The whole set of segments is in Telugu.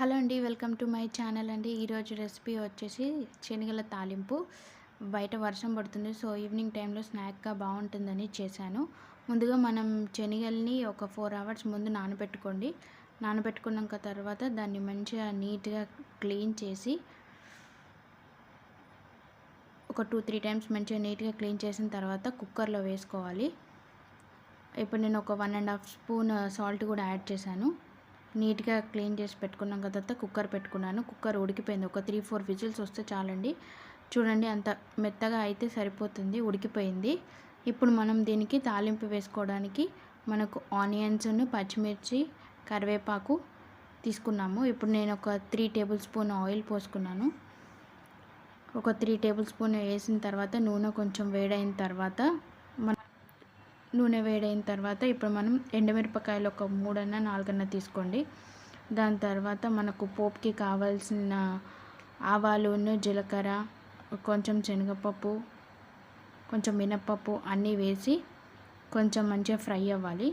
హలో అండి వెల్కమ్ టు మై ఛానల్ అండి. ఈరోజు రెసిపీ వచ్చేసి శనగల తాలింపు. బయట వర్షం పడుతుంది సో ఈవినింగ్ టైంలో స్నాక్గా బాగుంటుందని చేశాను. ముందుగా మనం శనగల్ని ఒక ఫోర్ అవర్స్ ముందు నానబెట్టుకోండి. నానబెట్టుకున్నాక తర్వాత దాన్ని మంచిగా నీట్గా క్లీన్ చేసి ఒక టూ త్రీ టైమ్స్ మంచిగా నీట్గా క్లీన్ చేసిన తర్వాత కుక్కర్లో వేసుకోవాలి. ఇప్పుడు నేను ఒక one and half spoon salt కూడా యాడ్ చేశాను. నీట్గా క్లీన్ చేసి పెట్టుకున్నాం తర్వాత కుక్కర్ పెట్టుకున్నాను. కుక్కర్ ఉడికిపోయింది. ఒక త్రీ ఫోర్ విజిల్స్ వస్తే చాలండి. చూడండి అంత మెత్తగా అయితే సరిపోతుంది ఉడికిపోయింది. ఇప్పుడు మనం దీనికి తాలింపు వేసుకోవడానికి మనకు ఆనియన్స్ను పచ్చిమిర్చి కరివేపాకు తీసుకున్నాము. ఇప్పుడు నేను ఒక త్రీ టేబుల్ స్పూన్ ఆయిల్ పోసుకున్నాను. ఒక త్రీ టేబుల్ స్పూన్ వేసిన తర్వాత నూనె కొంచెం వేడైన తర్వాత నూనె వేడైన తర్వాత ఇప్పుడు మనం ఎండుమిరపకాయలు ఒక మూడన్న నాలుగన్న తీసుకోండి. దాని తర్వాత మనకు పోపుకి కావాల్సిన ఆవాలును జీలకర్ర కొంచెం శనగపప్పు కొంచెం మినప్పప్పు అన్నీ వేసి కొంచెం మంచిగా ఫ్రై అవ్వాలి.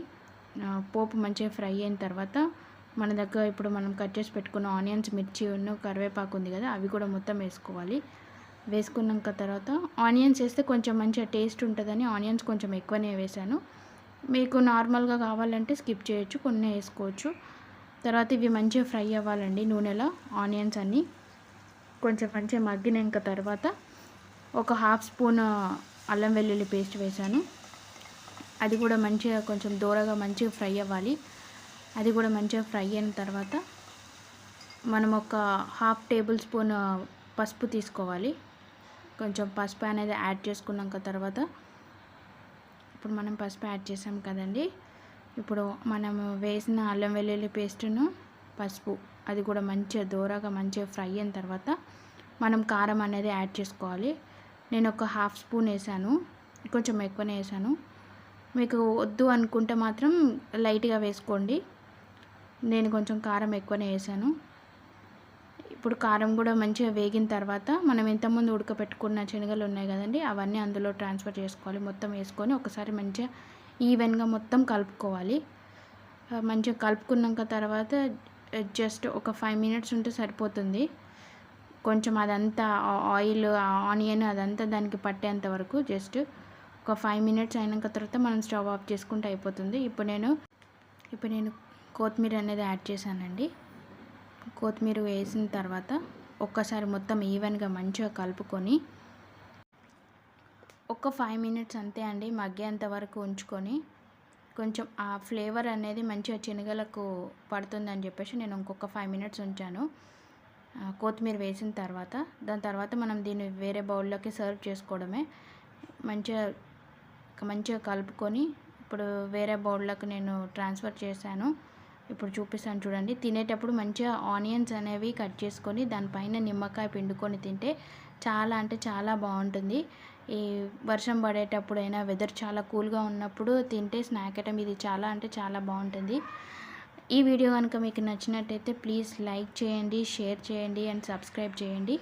పోపు మంచిగా ఫ్రై అయిన తర్వాత మన దగ్గర ఇప్పుడు మనం కట్ చేసి పెట్టుకున్న ఆనియన్స్ మిర్చి ఉన్న కరివేపాకు ఉంది కదా అవి కూడా మొత్తం వేసుకోవాలి. వేసుకున్నాక తర్వాత ఆనియన్స్ వేస్తే కొంచెం మంచిగా టేస్ట్ ఉంటుందని ఆనియన్స్ కొంచెం ఎక్కువనే వేసాను. మీకు నార్మల్గా కావాలంటే స్కిప్ చేయొచ్చు కొన్ని వేసుకోవచ్చు. తర్వాత ఇవి మంచిగా ఫ్రై అవ్వాలండి నూనెలో ఆనియన్స్ అన్నీ. కొంచెం మంచిగా మగ్గినాక తర్వాత ఒక హాఫ్ స్పూన్ అల్లం వెల్లుల్లి పేస్ట్ వేసాను. అది కూడా మంచిగా కొంచెం దూరగా మంచిగా ఫ్రై అవ్వాలి. అది కూడా మంచిగా ఫ్రై అయిన తర్వాత మనం ఒక హాఫ్ టేబుల్ స్పూన్ పసుపు తీసుకోవాలి. కొంచెం పసుపు అనేది యాడ్ చేసుకున్నాక తర్వాత ఇప్పుడు మనం పసుపు యాడ్ చేసాం కదండి. ఇప్పుడు మనం వేసిన అల్లం వెల్లుల్లి పేస్టును పసుపు అది కూడా మంచిగా దూరగా మంచిగా ఫ్రై అయిన తర్వాత మనం కారం అనేది యాడ్ చేసుకోవాలి. నేను ఒక హాఫ్ స్పూన్ వేసాను కొంచెం ఎక్కువనే వేసాను. మీకు వద్దు అనుకుంటే మాత్రం లైట్గా వేసుకోండి. నేను కొంచెం కారం ఎక్కువనే వేసాను. ఇప్పుడు కారం కూడా మంచిగా వేగిన తర్వాత మనం ఇంతకుముందు ఉడకపెట్టుకున్న శనగలు ఉన్నాయి కదండి అవన్నీ అందులో ట్రాన్స్ఫర్ చేసుకోవాలి. మొత్తం వేసుకొని ఒకసారి మంచిగా ఈవెన్గా మొత్తం కలుపుకోవాలి. మంచిగా కలుపుకున్నాక తర్వాత జస్ట్ ఒక ఫైవ్ మినిట్స్ ఉంటే సరిపోతుంది. కొంచెం అదంతా ఆయిల్ ఆనియన్ అదంతా దానికి పట్టేంత వరకు జస్ట్ ఒక ఫైవ్ మినిట్స్ అయినాక తర్వాత మనం స్టవ్ ఆఫ్ చేసుకుంటే అయిపోతుంది. ఇప్పుడు నేను ఇప్పుడు నేను కొత్తిమీర అనేది యాడ్ చేశానండి. కొత్తిమీర వేసిన తర్వాత ఒక్కసారి మొత్తం ఈవెన్గా మంచిగా కలుపుకొని ఒక ఫైవ్ మినిట్స్ అంతే అండి మగ్గేంత వరకు ఉంచుకొని కొంచెం ఆ ఫ్లేవర్ అనేది మంచిగా శనగలకు పడుతుందని చెప్పేసి నేను ఇంకొక ఫైవ్ మినిట్స్ ఉంచాను. కొత్తిమీర వేసిన తర్వాత దాని తర్వాత మనం దీన్ని వేరే బౌల్లోకి సర్వ్ చేసుకోవడమే. మంచిగా మంచిగా కలుపుకొని ఇప్పుడు వేరే బౌల్లోకి నేను ట్రాన్స్ఫర్ చేశాను. ఇప్పుడు చూపిస్తాను చూడండి. తినేటప్పుడు మంచిగా ఆనియన్స్ అనేవి కట్ చేసుకొని దానిపైన నిమ్మకాయ పిండుకొని తింటే చాలా అంటే చాలా బాగుంటుంది. ఈ వర్షం పడేటప్పుడైనా వెదర్ చాలా కూల్గా ఉన్నప్పుడు తింటే స్నాక్ ఐటమ్ ఇది చాలా అంటే చాలా బాగుంటుంది. ఈ వీడియో కనుక మీకు నచ్చినట్టయితే ప్లీజ్ లైక్ చేయండి షేర్ చేయండి అండ్ సబ్స్క్రైబ్ చేయండి.